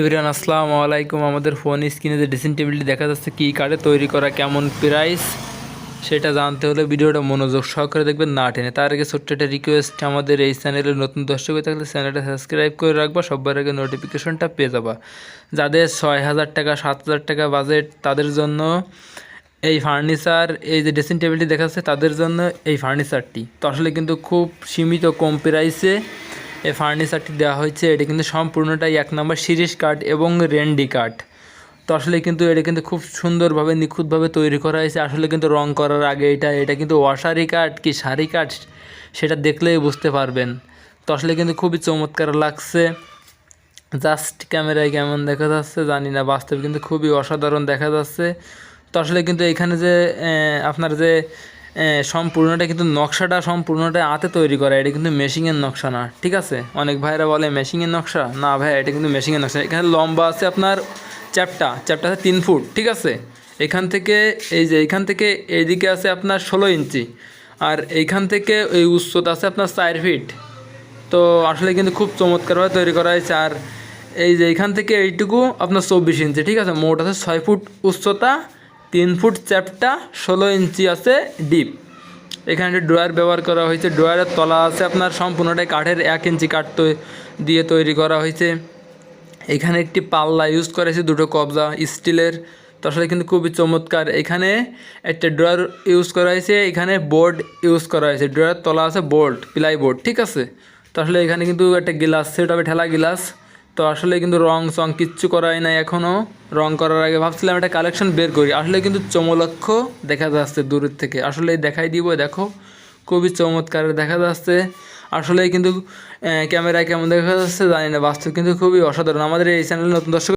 Everyone, আসসালামু আলাইকুম। আমাদের ফোন স্ক্রিনে যে ড্রেসিং টেবিলটি দেখা যাচ্ছে, কী কাঠে তৈরি করা, কেমন প্রাইস সেটা জানতে হলে ভিডিওটা মনোযোগ সহকারে দেখবেন, না টেনে। তার আগে ছোট্ট একটা রিকোয়েস্ট আমাদের এই চ্যানেলে নতুন দর্শক হয়ে থাকলে চ্যানেলটা সাবস্ক্রাইব করে রাখবা সবার আগে নোটিফিকেশনটা পেয়ে যাবা। যাদের ছয় হাজার টাকা, সাত হাজার টাকা বাজেট তাদের জন্য এই ফার্নিচার এই যে ড্রেসিং টেবিলটি দেখা যাচ্ছে, তাদের জন্য এই ফার্নিচারটি তো আসলে কিন্তু খুব সীমিত কম প্রাইসে এই ফার্নিচারটি দেওয়া হয়েছে। এটা কিন্তু সম্পূর্ণটাই এক নম্বর সিরিজ কাঠ এবং রেন্ডি কাঠ তো আসলে কিন্তু এটা কিন্তু খুব সুন্দরভাবে, নিখুঁতভাবে তৈরি করা হয়েছে। আসলে কিন্তু রং করার আগে এটা এটা কিন্তু ওয়াশারি কাঠ কি শাড়ি কাঠ সেটা দেখলেই বুঝতে পারবেন। তো আসলে কিন্তু খুবই চমৎকার লাগছে। জাস্ট ক্যামেরায় কেমন দেখা যাচ্ছে জানি না, বাস্তবে কিন্তু খুবই অসাধারণ দেখা যাচ্ছে। তো আসলে কিন্তু এখানে যে আপনার যে সম্পূর্ণটা কিন্তু নকশাটা সম্পূর্ণটা হাতে তৈরি করা, এটা কিন্তু মেশিংয়ের নকশা না, ঠিক আছে? অনেক ভাইরা বলে মেশিংয়ের নকশা? না ভাই, এটা কিন্তু মেশিংয়ের নকশা এখানে লম্বা আছে আপনার চ্যাপটা চ্যাপটা আছে তিন ফুট, ঠিক আছে? এখান থেকে, এই যে এইখান থেকে এইদিকে আছে আপনার ষোলো ইঞ্চি, আর এইখান থেকে এই উচ্চতা আছে আপনার চার ফিট। তো আসলে কিন্তু খুব চমৎকারভাবে তৈরি করা হয়েছে, আর এই যে এখান থেকে এইটুকু আপনার চব্বিশ ইঞ্চি, ঠিক আছে? মোট আছে ছয় ফুট উচ্চতা তিন ফুট চ্যাপটা ষোলো ইঞ্চি আছে ডিপ এখানে একটি ড্রয়ার ব্যবহার করা হয়েছে ড্রয়ারের তলা আছে আপনার সম্পূর্ণটাই কাঠের এক ইঞ্চি কাঠ দিয়ে তৈরি করা হয়েছে। এখানে একটি পাল্লা ইউজ করা হয়েছে দুটো কবজা, স্টিলের। তো আসলে কিন্তু খুবই চমৎকার। এখানে একটা ড্রয়ার ইউজ করা হয়েছে, এখানে বোর্ড ইউজ করা হয়েছে। ড্রয়ার তলা আছে বোর্ড প্লাই বোর্ড ঠিক আছে? তো আসলে এখানে কিন্তু একটা গ্লাস সেট হবে ঠেলা গ্লাস তো আসলে কিন্তু রং সং কিচ্ছু করাই নাই এখনও রং করার আগে ভাবছিলাম একটা কালেকশন বের করি। আসলে কিন্তু চমলক্ষ দেখা যাচ্ছে দূরের থেকে। আসলে দেখাই দিব, দেখো। খুবই চমৎকার দেখা যাচ্ছে। আসলে কিন্তু ক্যামেরায় কেমন দেখা যাচ্ছে জানি না। বাস্তব কিন্তু খুবই অসাধারণ। আমাদের এই চ্যানেলে নতুন দর্শক